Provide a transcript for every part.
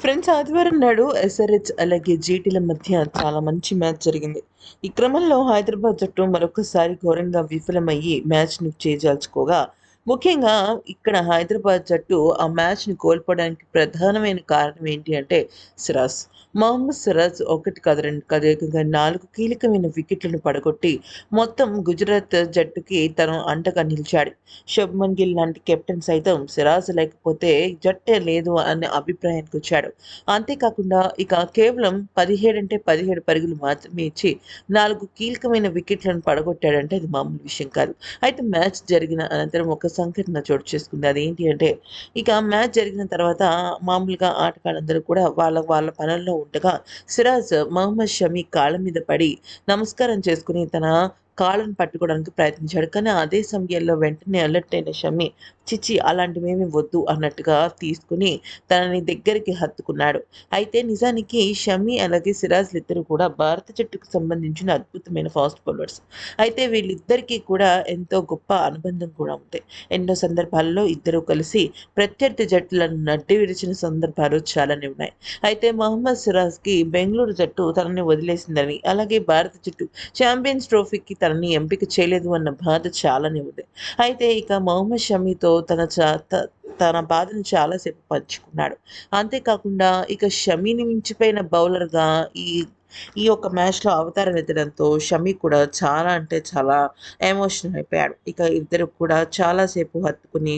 Friends ఆదివారం నాడు SRH అలాగే జీటీల మధ్య చాలా మంచి మ్యాచ్ జరిగింది. ఈ క్రమంలో హైదరాబాద్ జట్టు మరొకసారి ఘోరంగా విఫలమయ్యి మ్యాచ్ను చేజాల్చుకోగా ముఖ్యంగా ఇక్కడ హైదరాబాద్ జట్టు ఆ మ్యాచ్ని కోల్పోవడానికి ప్రధానమైన కారణం ఏంటి అంటే సిరాజ్. మహమ్మద్ సిరాజ్ ఒకటి కాదు రెండు కాదు నాలుగు కీలకమైన వికెట్లను పడగొట్టి మొత్తం గుజరాత్ జట్టుకి తను అంటగా నిలిచాడు. శుభ్మన్ గిల్ లాంటి కెప్టెన్ సైతం సిరాజ్ లేకపోతే జట్టే లేదు అనే అభిప్రాయానికి వచ్చాడు. అంతేకాకుండా ఇక కేవలం పదిహేడు అంటే పదిహేడు పరుగులు మాత్రమే ఇచ్చి నాలుగు కీలకమైన వికెట్లను పడగొట్టాడంటే అది మామూలు విషయం కాదు. అయితే మ్యాచ్ జరిగిన అనంతరం ఒక సంఘటన చోటు చేసుకుంది. అదేంటి అంటే ఇక మ్యాచ్ జరిగిన తర్వాత మామూలుగా ఆటగాళ్ళందరూ కూడా వాళ్ళ వాళ్ళ పనుల్లో ఉండగా సిరాజ్ మహమ్మద్ షమీ కాళ్ళ మీద పడి నమస్కారం చేసుకుని తన కాళ్ళను పట్టుకోవడానికి ప్రయత్నించాడు. కానీ అదే సమయంలో వెంటనే అలర్ట్ అయిన షమి చిచి అలాంటివేమీ వద్దు అన్నట్టుగా తీసుకుని తనని దగ్గరికి హత్తుకున్నాడు. అయితే నిజానికి షమి అలాగే సిరాజ్లు ఇద్దరు కూడా భారత జట్టుకు సంబంధించిన అద్భుతమైన ఫాస్ట్ బౌలర్స్. అయితే వీళ్ళిద్దరికీ కూడా ఎంతో గొప్ప అనుబంధం కూడా ఉంది. ఎన్నో సందర్భాల్లో ఇద్దరు కలిసి ప్రత్యర్థి జట్టులను నడ్డి విరిచిన సందర్భాలు చాలానే ఉన్నాయి. అయితే మహమ్మద్ సిరాజ్కి బెంగళూరు జట్టు తనని వదిలేసిందని అలాగే భారత జట్టు ఛాంపియన్స్ ట్రోఫీకి తనని ఎంపిక చేయలేదు అన్న బాధ చాలానే ఉంది. అయితే ఇక మొహమ్మద్ షమీతో తన చా తన బాధను చాలాసేపు పంచుకున్నాడు. అంతేకాకుండా ఇక షమీని మించిపోయిన బౌలర్గా ఈ ఈ యొక్క మ్యాచ్లో అవతారం ఎత్తడంతో షమి కూడా చాలా అంటే చాలా ఎమోషనల్ అయిపోయాడు. ఇక ఇద్దరు కూడా చాలాసేపు హత్తుకుని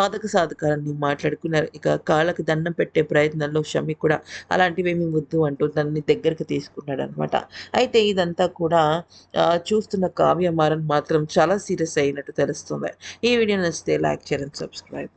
బాధక సాధకాలని మాట్లాడుకున్నారు. ఇక కాళ్ళకి దండం పెట్టే ప్రయత్నంలో షమి కూడా అలాంటివేమీ వద్దు అంటూ దాన్ని దగ్గరికి తీసుకున్నాడు అనమాట అయితే ఇదంతా కూడా చూస్తున్న కావ్యమారన్ మాత్రం చాలా సీరియస్ అయినట్టు తెలుస్తుంది. ఈ వీడియో నచ్చితే లైక్ చేయండి సబ్స్క్రైబ్.